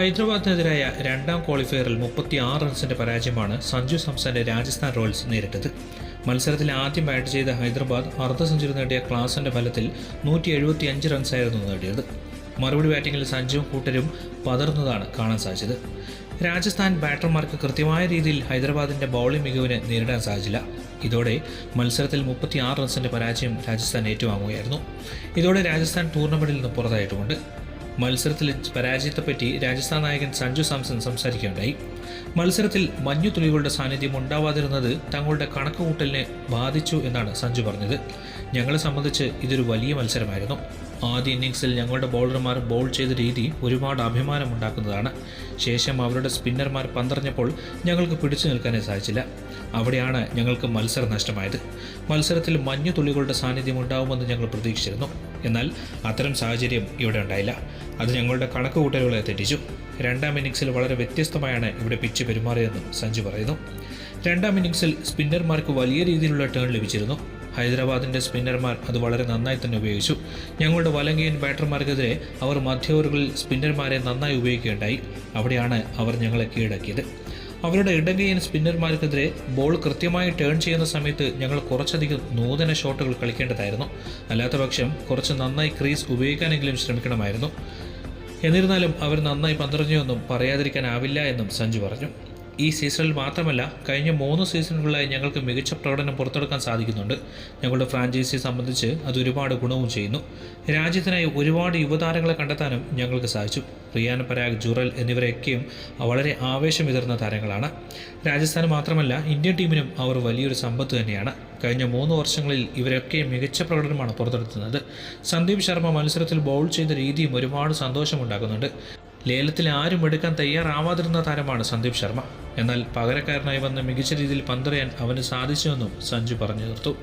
ഹൈദരാബാദിനെതിരായ രണ്ടാം ക്വാളിഫയറിൽ മുപ്പത്തി ആറ് റൺസിന്റെ പരാജയമാണ് സഞ്ജു സാംസന്റെ രാജസ്ഥാൻ റോയൽസ് നേരിട്ടത്. മത്സരത്തിൽ ആദ്യം ബാറ്റ് ചെയ്ത ഹൈദരാബാദ് അർദ്ധ സെഞ്ചുറി നേടിയ ക്ലാസിന്റെ ഫലത്തിൽ നൂറ്റി എഴുപത്തി അഞ്ച് റൺസായിരുന്നു നേടിയത്. മറുപടി ബാറ്റിംഗിൽ സഞ്ജുവും കൂട്ടരും പതർന്നതാണ് കാണാൻ സാധിച്ചത്. രാജസ്ഥാൻ ബാറ്റർമാർക്ക് കൃത്യമായ രീതിയിൽ ഹൈദരാബാദിന്റെ ബൗളിംഗ് മികവിനെ നേരിടാൻ സാധിച്ചില്ല. ഇതോടെ മത്സരത്തിൽ മുപ്പത്തി ആറ് റൺസിന്റെ പരാജയം രാജസ്ഥാൻ ഏറ്റുവാങ്ങുകയായിരുന്നു. ഇതോടെ രാജസ്ഥാൻ ടൂർണമെന്റിൽ നിന്ന് പുറത്തായിട്ടുമുണ്ട് മത്സരത്തിൽ പരാജയത്തെപ്പറ്റി രാജസ്ഥാൻ നായകൻ സഞ്ജു സാംസൺ സംസാരിക്കുകയുണ്ടായി. മത്സരത്തിൽ മഞ്ഞു തുളികളുടെ സാന്നിധ്യം ഉണ്ടാവാതിരുന്നത് തങ്ങളുടെ കണക്കുകൂട്ടലിനെ ബാധിച്ചു എന്നാണ് സഞ്ജു പറഞ്ഞത്. ഞങ്ങളെ സംബന്ധിച്ച് ഇതൊരു വലിയ മത്സരമായിരുന്നു. ആദ്യ ഇന്നിങ്സിൽ ഞങ്ങളുടെ ബൗളർമാർ ബോൾ ചെയ്ത രീതി ഒരുപാട് അഭിമാനമുണ്ടാക്കുന്നതാണ്. ശേഷം അവരുടെ സ്പിന്നർമാർ പന്തറിഞ്ഞപ്പോൾ ഞങ്ങൾക്ക് പിടിച്ചു നിൽക്കാനേ സാധിച്ചില്ല. അവിടെയാണ് ഞങ്ങൾക്ക് മത്സരം നഷ്ടമായത്. മത്സരത്തിൽ മഞ്ഞു തുള്ളികളുടെ സാന്നിധ്യം ഉണ്ടാവുമെന്ന് ഞങ്ങൾ പ്രതീക്ഷിച്ചിരുന്നു. എന്നാൽ അത്തരം സാഹചര്യം ഇവിടെ ഉണ്ടായില്ല. അത് ഞങ്ങളുടെ കണക്കുകൂട്ടലുകളെ തെറ്റിച്ചു. രണ്ടാം ഇന്നിങ്സിൽ വളരെ വ്യത്യസ്തമായാണ് ഇവിടെ പിച്ച് പെരുമാറിയതെന്നും സഞ്ജു പറയുന്നു. രണ്ടാം ഇന്നിങ്സിൽ സ്പിന്നർമാർക്ക് വലിയ രീതിയിലുള്ള ടേൺ ലഭിച്ചിരുന്നു. ഹൈദരാബാദിന്റെ സ്പിന്നർമാർ അത് വളരെ നന്നായി തന്നെ ഉപയോഗിച്ചു. ഞങ്ങളുടെ വലങ്കയൻ ബാറ്റർമാർക്കെതിരെ അവർ മധ്യ ഓവറുകളിൽ സ്പിന്നർമാരെ നന്നായി ഉപയോഗിക്കുകയുണ്ടായി. അവിടെയാണ് അവർ ഞങ്ങളെ കീഴടക്കിയത്. അവരുടെ ഇടങ്കയൻ സ്പിന്നർമാർക്കെതിരെ ബോൾ കൃത്യമായി ടേൺ ചെയ്യുന്ന സമയത്ത് ഞങ്ങൾ കുറച്ചധികം നൂതന ഷോട്ടുകൾ കളിക്കേണ്ടതായിരുന്നു. അല്ലാത്തപക്ഷം കുറച്ച് നന്നായി ക്രീസ് ഉപയോഗിക്കാനെങ്കിലും ശ്രമിക്കണമായിരുന്നു. എന്നിരുന്നാലും അവർ നന്നായി പന്തറിഞ്ഞുവെന്നും പറയാതിരിക്കാനാവില്ല എന്നും സഞ്ജു പറഞ്ഞു. ഈ സീസണിൽ മാത്രമല്ല കഴിഞ്ഞ മൂന്ന് സീസണുകളിലായി ഞങ്ങൾക്ക് മികച്ച പ്രകടനം പുറത്തെടുക്കാൻ സാധിക്കുന്നുണ്ട്. ഞങ്ങളുടെ ഫ്രാഞ്ചൈസി സംബന്ധിച്ച് അത് ഒരുപാട് ഗുണവും ചെയ്യുന്നു. രാജ്യത്തിനായി ഒരുപാട് യുവതാരങ്ങളെ കണ്ടെത്താനും ഞങ്ങൾക്ക് സാധിച്ചു. റിയാൻ പരാഗ് ജുറൽ എന്നിവരെയൊക്കെയും വളരെ ആവേശമിതർന്ന താരങ്ങളാണ്. രാജസ്ഥാൻ മാത്രമല്ല ഇന്ത്യൻ ടീമിനും അവർ വലിയൊരു സമ്പത്ത് തന്നെയാണ്. കഴിഞ്ഞ മൂന്ന് വർഷങ്ങളിൽ ഇവരൊക്കെ മികച്ച പ്രകടനമാണ് പുറത്തെടുത്തുന്നത് സന്ദീപ് ശർമ്മ മത്സരത്തിൽ ബൗൾ ചെയ്ത രീതിയും ഒരുപാട് സന്തോഷമുണ്ടാക്കുന്നുണ്ട്. ലേലത്തിൽ ആരും എടുക്കാൻ തയ്യാറാവാതിരുന്ന താരമാണ് സന്ദീപ് ശർമ്മ. എന്നാൽ പകരക്കാരനായി വന്ന മികച്ച രീതിയിൽ പന്തറിയാൻ അവന് സാധിച്ചുവെന്നും സഞ്ജു പറഞ്ഞു തീർത്തു.